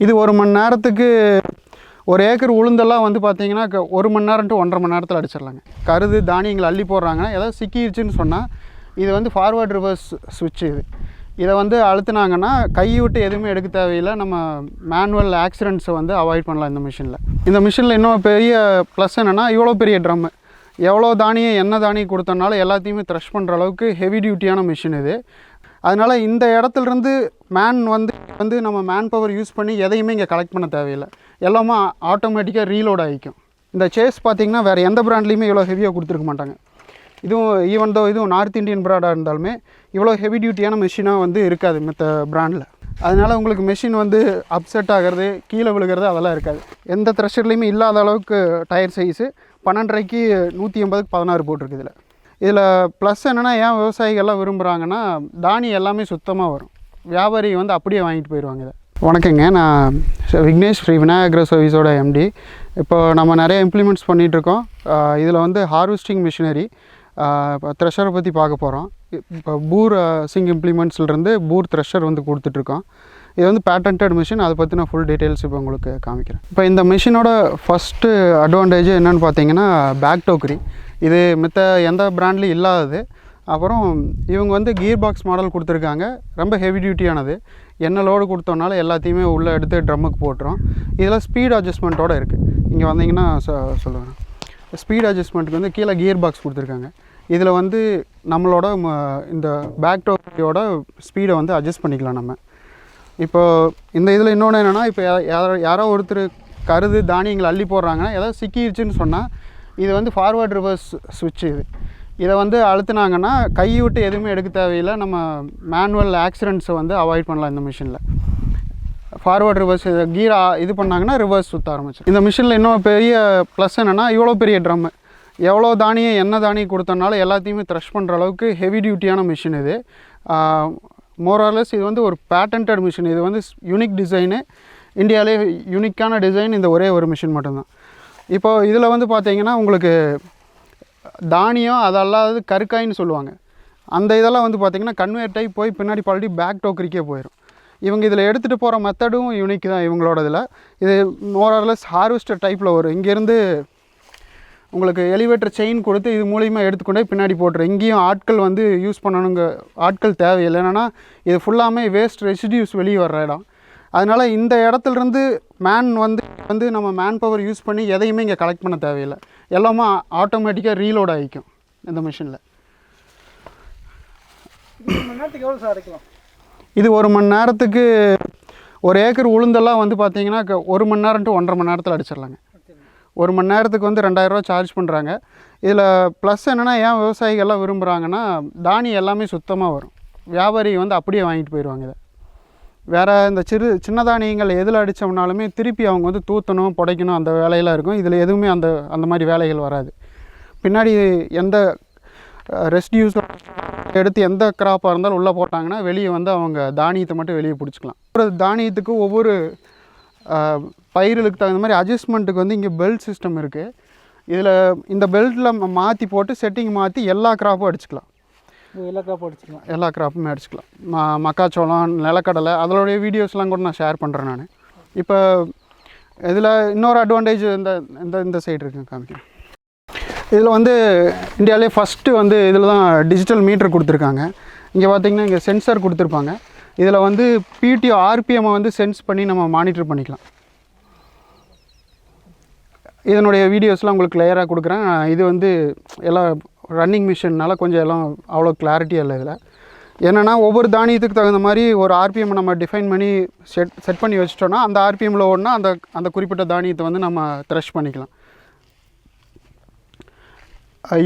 இது ஒரு மணி நேரத்துக்கு ஒரு ஏக்கர் உளுந்தெல்லாம் வந்து பார்த்தீங்கன்னா க- ஒரு மணி நேரம் டு ஒன்றரை மணி நேரத்தில் அடிச்சிடலாங்க. கருது தானியங்கள் அள்ளி போடுறாங்கன்னா ஏதாவது சிக்கிடுச்சுன்னு சொன்னால் இது வந்து ஃபார்வேர்டு ரிவர்ஸ் சுவிட்ச் இது. இதை வந்து அழுத்துனாங்கன்னா கை விட்டு எதுவுமே எடுக்க தேவையில்லை. நம்ம மேனுவல் ஆக்சிடென்ட்ஸை வந்து அவாய்ட் பண்ணலாம் இந்த மிஷினில் இந்த மிஷினில் இன்னும் பெரிய ப்ளஸ் என்னென்னா இவ்வளோ பெரிய ட்ரம்மு எவ்வளோ தானியம் என்ன தானியம் கொடுத்தனாலும் எல்லாத்தையுமே த்ரஷ் பண்ணுற அளவுக்கு ஹெவி டியூட்டியான மிஷின் இது. அதனால் இந்த இடத்துலருந்து மேன் வந்து வந்து நம்ம மேன் பவர் யூஸ் பண்ணி எதையுமே இங்கே கலெக்ட் பண்ண தேவையில்லை. எல்லாமே ஆட்டோமேட்டிக்காக ரீலோட் ஆகிக்கும் இந்த சேஸ் பார்த்தீங்கன்னா வேறு எந்த பிராண்ட்லேயுமே இவ்வளோ ஹெவியாக கொடுத்துருக்க மாட்டாங்க. இதுவும் ஈவன் தோ இதுவும் நார்த் இந்தியன் பிராண்டாக இருந்தாலுமே இவ்வளோ ஹெவி டியூட்டியான மிஷினாக வந்து இருக்காது மற்ற ப்ராண்டில் அதனால் உங்களுக்கு மிஷின் வந்து அப்செட் ஆகிறது கீழே விழுகிறது அதெல்லாம் இருக்காது. எந்த த்ரெஷர்லேயுமே இல்லாத அளவுக்கு டயர் சைஸு பன்னெண்டரைக்கு நூற்றி எண்பதுக்கு பதினாறு போட்டிருக்கு இதில். இதில் ப்ளஸ் என்னென்னா ஏன் விவசாயிகள்லாம் விரும்புகிறாங்கன்னா தானி எல்லாமே சுத்தமாக வரும். வியாபாரி வந்து அப்படியே வாங்கிட்டு போயிடுவாங்க இதை. வணக்கங்க நான் விக்னேஷ் ஸ்ரீ விநாயகர் சர்வீஸோட எம்டி இப்போ நம்ம நிறைய இம்ப்ளிமெண்ட்ஸ் பண்ணிகிட்ருக்கோம் இதில் வந்து ஹார்வெஸ்டிங் மிஷினரி இப்போ த்ரெஷரை பற்றி பார்க்க போகிறோம் இப்போ பூர் சிங் இம்ப்ளிமெண்ட்ஸ்லேருந்து பூர் த்ரெஷர் வந்து கொடுத்துட்ருக்கோம் இது வந்து பேட்டன்டட் மிஷின் அதை பற்றின ஃபுல் டீட்டெயில்ஸ் இப்போ உங்களுக்கு காமிக்கிறேன். இப்போ இந்த மிஷினோட ஃபஸ்ட்டு அட்வான்டேஜ் என்னென்னு பார்த்தீங்கன்னா பேக் டோக்கரி இது மித்த எந்த பிராண்ட்லேயும் இல்லாதது. அப்புறம் இவங்க வந்து கியர் பாக்ஸ் மாடல் கொடுத்துருக்காங்க. ரொம்ப ஹெவி டியூட்டியானது என்ன லோடு கொடுத்தோம்னால எல்லாத்தையுமே உள்ளே எடுத்து ட்ரம்முக்கு போட்டுரும். இதெல்லாம் ஸ்பீட் அட்ஜஸ்ட்மெண்ட்டோட இருக்குது இங்கே வந்தீங்கன்னா சொ சொல்லுவேன் ஸ்பீட் அட்ஜஸ்ட்மெண்ட்டுக்கு வந்து கீழே கியர் பாக்ஸ் கொடுத்துருக்காங்க. இதில் வந்து நம்மளோட ம- இந்த பேக் டோக்கரியோட ஸ்பீடை வந்து அட்ஜஸ்ட் பண்ணிக்கலாம் நம்ம. இப்போ இந்த இதில் இன்னொன்று என்னென்னா இப்போ யாரோ யாரோ ஒருத்தர் கருது தானியங்கள் அள்ளி போடுறாங்கன்னா ஏதாவது சிக்கிடுச்சுன்னு சொன்னால் இது வந்து ஃபார்வேர்ட் ரிவர்ஸ் சுவிட்ச் இது. இதை வந்து அழுத்துனாங்கன்னா கை விட்டு எதுவுமே எடுக்க தேவையில்லை. நம்ம மேனுவல் ஆக்சிடென்ட்ஸை வந்து அவாய்ட் பண்ணலாம் இந்த மிஷினில் ஃபார்வேர்ட் ரிவர்ஸ் கீர் இது பண்ணாங்கன்னா ரிவர்ஸ் சுற்ற ஆரம்பிச்சு இந்த மிஷினில் இன்னும் பெரிய ப்ளஸ் என்னென்னா இவ்வளோ பெரிய ட்ரம்மு எவ்வளோ தானியம் என்ன தானியம் கொடுத்தனாலும் எல்லாத்தையுமே த்ரஷ் பண்ணுற அளவுக்கு ஹெவி டியூட்டியான மிஷின் இது. மோராலஸ் இது வந்து ஒரு பேட்டன்டட் மிஷின் இது வந்து யூனிக் டிசைனு இந்தியாவிலே யூனிக்கான டிசைன் இந்த ஒரே ஒரு மிஷின் மட்டும்தான். இப்போது இதில் வந்து பார்த்தீங்கன்னா உங்களுக்கு தானியம் அது அல்லாதது கருக்காயின்னு சொல்லுவாங்க. அந்த இதெல்லாம் வந்து பார்த்திங்கன்னா கன்வேர்ட் ஆகி போய் பின்னாடி பழடி பேக் டோக்கரிக்கே போயிடும் இவங்க இதில் எடுத்துகிட்டு போகிற மெத்தடும் யூனிக் தான் இவங்களோட இதில் இது மோரர்லெஸ் ஹார்வெஸ்டர் டைப்பில் வரும். இங்கேருந்து உங்களுக்கு எலிவேட்டர் செயின் கொடுத்து இது மூலியமாக எடுத்துக்கொண்டே பின்னாடி போட்டுரும். இங்கேயும் ஆட்கள் வந்து யூஸ் பண்ணணுங்க ஆட்கள் தேவையில்லை. என்னென்னா இது ஃபுல்லாமே வேஸ்ட் ரெசிடியூஸ் வெளியே வர்ற இடம். அதனால் இந்த இடத்துலேருந்து மேன் வந்து வந்து நம்ம மேன் பவர் யூஸ் பண்ணி எதையுமே இங்கே கலெக்ட் பண்ண தேவையில்லை. எல்லாமே ஆட்டோமேட்டிக்காக ரீலோட் ஆகிக்கும் இந்த மிஷினில் இது ஒரு மணி நேரத்துக்கு ஒரு ஏக்கர் உளுந்தெல்லாம் வந்து பார்த்தீங்கன்னா ஒரு மணி நேரம் டு ஒன்றரை மணி நேரத்தில் அடிச்சிடலாங்க. ஒரு மணி நேரத்துக்கு வந்து ரெண்டாயிரரூவா சார்ஜ் பண்ணுறாங்க இதில் ப்ளஸ் என்னென்னா ஏன் விவசாயிகள்லாம் விரும்புகிறாங்கன்னா தானி எல்லாமே சுத்தமாக வரும். வியாபாரி வந்து அப்படியே வாங்கிட்டு போயிடுவாங்க இதை. வேறு இந்த சிறு சின்னதானியங்கள் எதில் அடித்தோம்னாலுமே திருப்பி அவங்க வந்து தூத்தணும் புடைக்கணும் அந்த வேலையெல்லாம் இருக்கும். இதில் எதுவுமே அந்த அந்த மாதிரி வேலைகள் வராது. பின்னாடி எந்த ரெஸ்டியூஸ் எடுத்து எந்த கிராப்பாக இருந்தாலும் உள்ளே போட்டாங்கன்னா வெளியே வந்து அவங்க தானியத்தை மட்டும் வெளியே பிடிச்சிக்கலாம். ஒரு தானியத்துக்கு ஒவ்வொரு பயிர்களுக்கு தகுந்த மாதிரி அட்ஜஸ்ட்மெண்ட்டுக்கு வந்து இங்கே பெல்ட் சிஸ்டம் இருக்குது இதில் இந்த பெல்ட்டில் மாற்றி போட்டு செட்டிங் மாற்றி எல்லா கிராப்பும் அடிச்சுக்கலாம். எல்லா கிராப்புமே அடிச்சுக்கலாம். ம மக்காச்சோளம் நிலக்கடலை அதோடைய வீடியோஸ்லாம் கூட நான் ஷேர் பண்ணுறேன் நான். இப்போ இதில் இன்னொரு அட்வான்டேஜ் இந்த இந்த இந்த சைடு இருக்குங்க காமிக்கிறேன். இதில் வந்து இந்தியாவிலே ஃபஸ்ட்டு வந்து இதில் தான் டிஜிட்டல் மீட்டர் கொடுத்துருக்காங்க. இங்கே பார்த்தீங்கன்னா இங்கே சென்சார் கொடுத்துருப்பாங்க. இதில் வந்து பிடிஓ ஆர்பிஎம்மை வந்து சென்ஸ் பண்ணி நம்ம மானிட்டர் பண்ணிக்கலாம். இதனுடைய வீடியோஸ்லாம் உங்களுக்கு கிளியராக கொடுக்குறேன். இது வந்து எல்லா ரன்னிங் மிஷின்னால் கொஞ்சம் எல்லாம் அவ்வளோ கிளாரிட்டி இல்லை இதில். என்னென்னா ஒவ்வொரு தானியத்துக்கு தகுந்த மாதிரி ஒரு ஆர்பிஎம் நம்ம டிஃபைன் பண்ணி செட் செட் பண்ணி வச்சிட்டோன்னா அந்த ஆர்பிஎம்மில் ஓடினா அந்த அந்த குறிப்பிட்ட தானியத்தை வந்து நம்ம த்ரெஷ் பண்ணிக்கலாம்.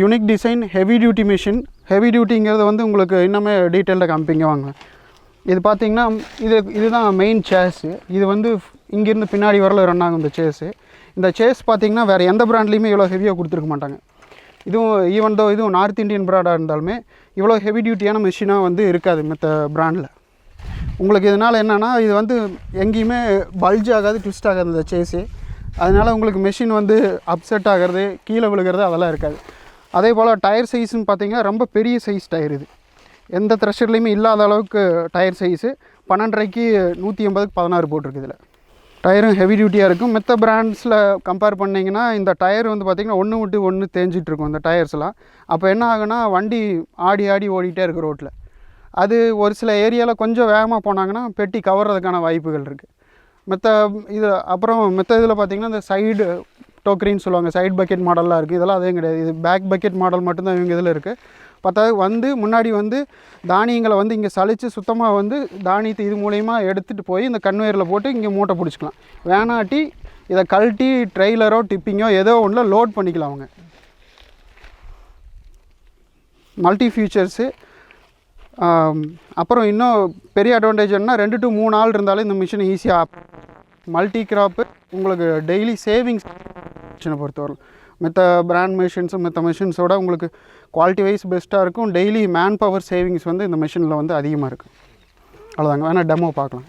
Unique design heavy duty machine heavy டியூட்டிங்கிறது வந்து உங்களுக்கு இன்னுமே டீட்டெயிலில் காமிப்பீங்க வாங்க. இது பார்த்தீங்கன்னா இது இதுதான் மெயின் சேஸு இது வந்து இங்கேருந்து பின்னாடி வரல ரன் ஆகும் இந்த சேஸு இந்த சேஸ் பார்த்தீங்கன்னா வேறு எந்த பிராண்ட்லேயுமே இவ்வளோ ஹெவியாக கொடுத்துருக்க மாட்டாங்க. இதுவும் ஈவன் தோ இதுவும் நார்த் இந்தியன் பிராண்டாக இருந்தாலுமே இவ்வளோ ஹெவி டியூட்டியான மிஷினாக வந்து இருக்காது மற்ற ப்ராண்டில் உங்களுக்கு இதனால் என்னென்னா இது வந்து எங்கேயுமே பல்ஜ் ஆகாது ட்விஸ்ட் ஆகாது இந்த சேஸு அதனால் உங்களுக்கு மெஷின் வந்து அப்செட் ஆகிறது கீழே விழுகிறது அதெல்லாம் இருக்காது. அதே போல் டயர் சைஸ்னு பார்த்தீங்கன்னா ரொம்ப பெரிய சைஸ் டயர் இது. எந்த த்ரெஷர்லேயுமே இல்லாத அளவுக்கு டயர் சைஸு பன்னெண்டரைக்கு நூற்றி எண்பதுக்கு பதினாறு போட்டிருக்கு இதில். டயரும் ஹெவி டியூட்டியாக இருக்கும். மற்ற பிராண்ட்ஸில் கம்பேர் பண்ணிங்கன்னா இந்த டயர் வந்து பார்த்திங்கன்னா ஒன்று விட்டு ஒன்று தேஞ்சிட்ருக்கும் இந்த டயர்ஸ்லாம் அப்போ என்ன ஆகுனா வண்டி ஆடி ஆடி ஓடிட்டே இருக்குது ரோட்டில் அது ஒரு சில ஏரியாவில் கொஞ்சம் வேகமாக போனாங்கன்னா பெட்டி கவர்றதுக்கான வாய்ப்புகள் இருக்குது மற்ற இது அப்புறம் மற்ற இதில் பார்த்திங்கன்னா இந்த சைடு டோக்கரின்னு சொல்லுவாங்க. சைடு பக்கெட் மாடல்லாம் இருக்குது இதெல்லாம் அதே கிடையாது. இது பேக் பக்கெட் மாடல் மட்டும்தான் இவங்க இதில் இருக்குது பத்தாவது வந்து முன்னாடி வந்து தானியங்களை வந்து இங்கே சலித்து சுத்தமாக வந்து தானியத்தை இது மூலயமா எடுத்துகிட்டு போய் இந்த கன்வேயரில் போட்டு இங்கே மூட்டை பிடிச்சிக்கலாம். வேணாட்டி இதை கழட்டி ட்ரெய்லரோ டிப்பிங்கோ ஏதோ ஒன்றில் லோட் பண்ணிக்கலாம் அவங்க. Multi features. அப்புறம் இன்னும் பெரிய அட்வான்டேஜ் என்ன ரெண்டு டு மூணு ஆள் இருந்தாலும் இந்த மிஷின் ஈஸியாக மல்டி கிராப்பு உங்களுக்கு டெய்லி சேவிங்ஸ் மிஷினை பொறுத்தவரை மற்ற பிராண்ட் மிஷின்ஸும் மற்ற மிஷின்ஸோட உங்களுக்கு குவாலிட்டி வைஸ் பெஸ்ட்டாக இருக்கும். டெய்லி மேன் பவர் சேவிங்ஸ் வந்து இந்த மிஷினில் வந்து அதிகமாக இருக்குது அவ்வளோதாங்க வேணால் டெமோ பார்க்கலாம்.